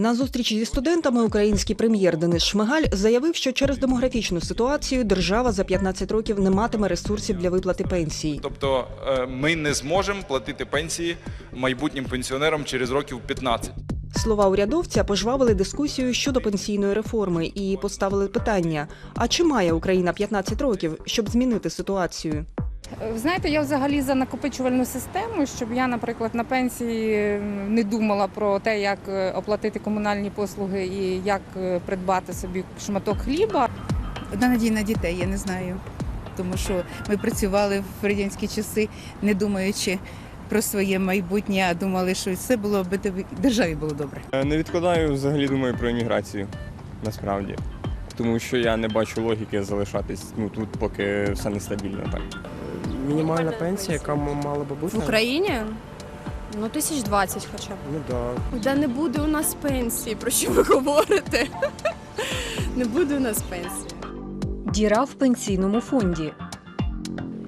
На зустрічі зі студентами український прем'єр Денис Шмигаль заявив, що через демографічну ситуацію держава за 15 років не матиме ресурсів для виплати пенсій. Тобто е, ми не зможемо платити пенсії майбутнім пенсіонерам через років 15. Слова урядовця пожвавили дискусію щодо пенсійної реформи і поставили питання: а чи має Україна 15 років, щоб змінити ситуацію? Ви знаєте, я взагалі за накопичувальну систему, щоб я, наприклад, на пенсії е, не думала про те, як е, оплатити комунальні послуги і як е, придбати собі шматок хліба. Одна надія на дітей, я не знаю. Тому що ми працювали в радянські часи, не думаючи про своє майбутнє, а думали, що все було би державі було добре. Е, Не відкладаю, взагалі думаю про еміграцію, насправді. Тому що я не бачу логіки залишатись ну, тут, поки все нестабільно так. Мінімальна пенсія, яка мала би бути. В Україні? Ну, тисяч двадцять хоча б. Ну да. Де не буде у нас пенсії, про що ви говорите? Не буде у нас пенсії. Діра в пенсійному фонді.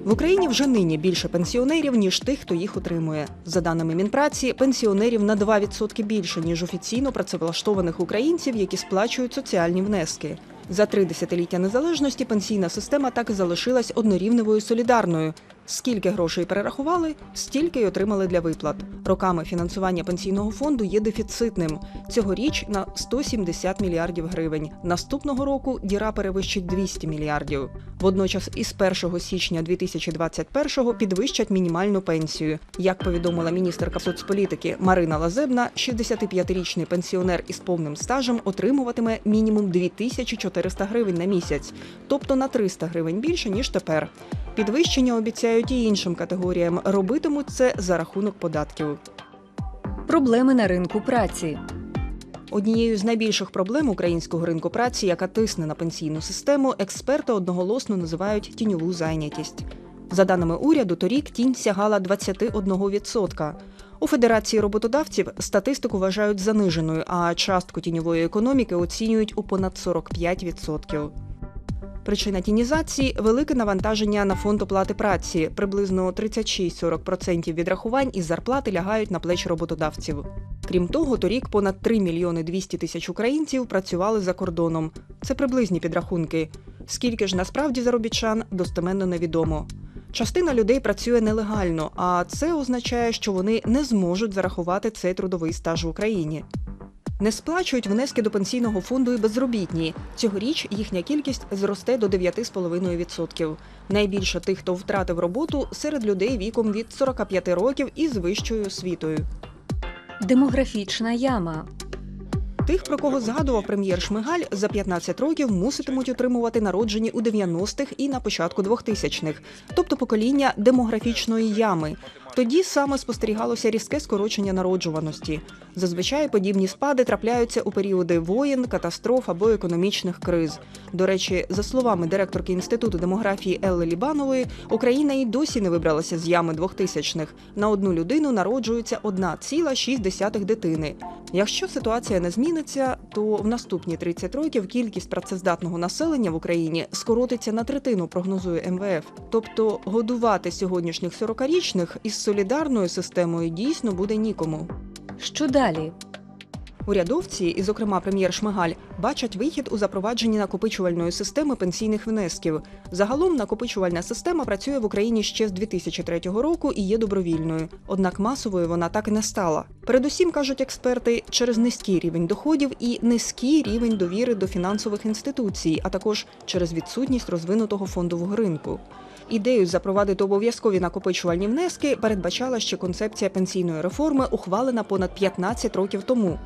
В Україні вже нині більше пенсіонерів, ніж тих, хто їх утримує. За даними Мінпраці, пенсіонерів на 2% більше, ніж офіційно працевлаштованих українців, які сплачують соціальні внески. За три десятиліття незалежності пенсійна система так і залишилась однорівневою солідарною. Скільки грошей перерахували, стільки й отримали для виплат. Роками фінансування пенсійного фонду є дефіцитним. Цьогоріч на 170 мільярдів гривень. Наступного року діра перевищить 200 мільярдів. Водночас із 1 січня 2021-го підвищать мінімальну пенсію. Як повідомила міністерка соцполітики Марина Лазебна, 65-річний пенсіонер із повним стажем отримуватиме мінімум 2400 гривень на місяць, тобто на 300 гривень більше ніж тепер. Підвищення обіцяють і іншим категоріям. Робитимуть це за рахунок податків. Проблеми на ринку праці. Однією з найбільших проблем українського ринку праці, яка тисне на пенсійну систему, експерти одноголосно називають тіньову зайнятість. За даними уряду, торік тінь сягала 21%. У Федерації роботодавців статистику вважають заниженою, а частку тіньової економіки оцінюють у понад 45%. Причина тінізації велике навантаження на фонд оплати праці. Приблизно 36-40% відрахувань із зарплати лягають на плечі роботодавців. Крім того, торік понад 3 мільйони 200 тисяч українців працювали за кордоном. Це приблизні підрахунки. Скільки ж насправді заробітчан достеменно невідомо. Частина людей працює нелегально, а це означає, що вони не зможуть зарахувати цей трудовий стаж в Україні. Не сплачують внески до пенсійного фонду і безробітні. Цьогоріч їхня кількість зросте до 9,5%. Найбільше тих, хто втратив роботу, серед людей віком від 45 років і з вищою освітою. Демографічна яма. Тих, про кого згадував прем'єр Шмигаль, за 15 років муситимуть отримувати народжені у 90-х і на початку 2000-х, тобто покоління демографічної ями. Тоді саме спостерігалося різке скорочення народжуваності. Зазвичай подібні спади трапляються у періоди воєн, катастроф або економічних криз. До речі, за словами директорки інституту демографії Елли Лібанової, Україна і досі не вибралася з ями 2000-х. На одну людину народжується 1,6 дитини. Якщо ситуація не зміниться, то в наступні 30 років кількість працездатного населення в Україні скоротиться на третину, прогнозує МВФ. Тобто годувати сьогоднішніх 40-річних із солідарною системою дійсно буде нікому. Що далі? Урядовці, і, зокрема, прем'єр Шмигаль, бачать вихід у запровадженні накопичувальної системи пенсійних внесків. Загалом накопичувальна система працює в Україні ще з 2003 року і є добровільною. Однак масовою вона так і не стала. Передусім кажуть експерти, через низький рівень доходів і низький рівень довіри до фінансових інституцій, а також через відсутність розвинутого фондового ринку. Ідею запровадити обов'язкові накопичувальні внески передбачала ще концепція пенсійної реформи, ухвалена понад 15 років тому.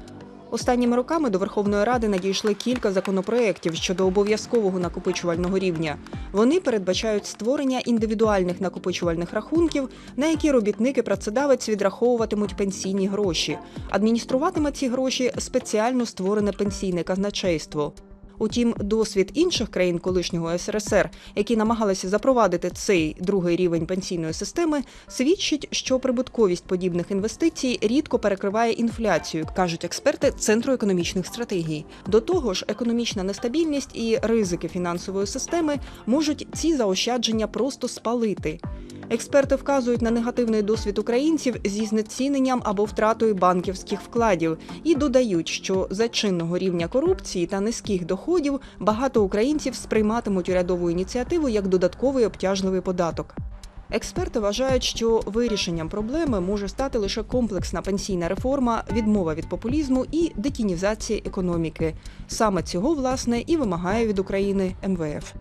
Останніми роками до Верховної Ради надійшли кілька законопроєктів щодо обов'язкового накопичувального рівня. Вони передбачають створення індивідуальних накопичувальних рахунків, на які робітники працедавець відраховуватимуть пенсійні гроші. Адмініструватиме ці гроші спеціально створене пенсійне казначейство. Утім, досвід інших країн колишнього СРСР, які намагалися запровадити цей другий рівень пенсійної системи, свідчить, що прибутковість подібних інвестицій рідко перекриває інфляцію, кажуть експерти Центру економічних стратегій. До того ж, економічна нестабільність і ризики фінансової системи можуть ці заощадження просто спалити. Експерти вказують на негативний досвід українців зі знеціненням або втратою банківських вкладів і додають, що за чинного рівня корупції та низьких доходів багато українців сприйматимуть урядову ініціативу як додатковий обтяжливий податок. Експерти вважають, що вирішенням проблеми може стати лише комплексна пенсійна реформа, відмова від популізму і детінізація економіки. Саме цього власне і вимагає від України МВФ.